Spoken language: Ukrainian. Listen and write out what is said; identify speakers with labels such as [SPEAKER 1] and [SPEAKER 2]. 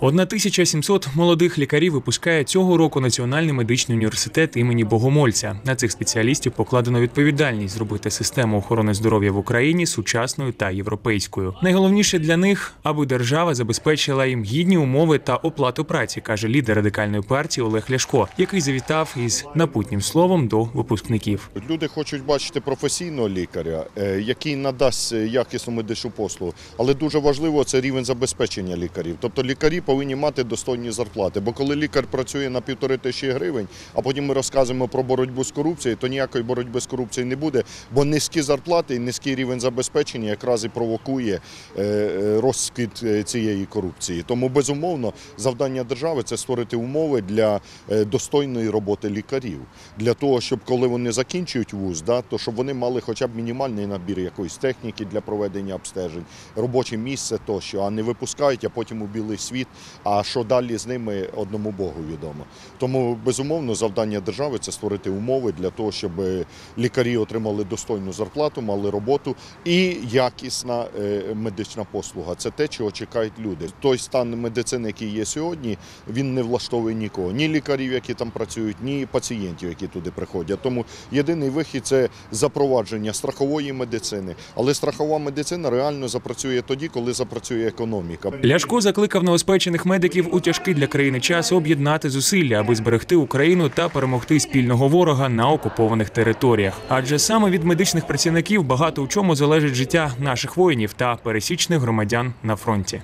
[SPEAKER 1] 1700 молодих лікарів випускає цього року Національний медичний університет імені Богомольця. На цих спеціалістів покладено відповідальність зробити систему охорони здоров'я в Україні сучасною та європейською. Найголовніше для них, аби держава забезпечила їм гідні умови та оплату праці, каже лідер радикальної партії Олег Ляшко, який завітав із напутнім словом до випускників.
[SPEAKER 2] Люди хочуть бачити професійного лікаря, е, який надасть якісну медичну послугу. Але дуже важливо це рівень забезпечення лікарів. Тобто лікарі повинні мати достойні зарплати. Бо коли лікар працює на півтори тисячі гривень, а потім ми розказуємо про боротьбу з корупцією, то ніякої боротьби з корупцією не буде, бо низькі зарплати і низький рівень забезпечення якраз і провокує е, е, розквіт е, цієї корупції. Тому безумовно завдання держави це створити умови для достойної роботи лікарів, для того, щоб коли вони закінчують вуз, да, то щоб вони мали хоча б мінімальний набір якоїсь техніки для проведення обстежень, робоче місце тощо, а не випускають, а потім у білий світ. А що далі з ними одному Богу відомо. Тому безумовно завдання держави це створити умови для того, щоб е, лікарі отримали достойну зарплату, мали роботу і якісна е, медична послуга. Це те, чого чекають люди. Той стан медицини, який є сьогодні, він не влаштовує нікого. Ні лікарів, які там працюють, ні пацієнтів, які туди приходять. Тому єдиний вихід це запровадження страхової медицини. Але страхова медицина реально запрацює тоді, коли запрацює економіка.
[SPEAKER 1] Ляшко закликав новоспечених медиків у тяжкий для країни час об'єднати зусилля, аби зберегти Україну та перемогти спільного ворога на окупованих територіях. Адже саме від медичних працівників багато у чому залежить життя наших воїнів та пересічних громадян на фронті.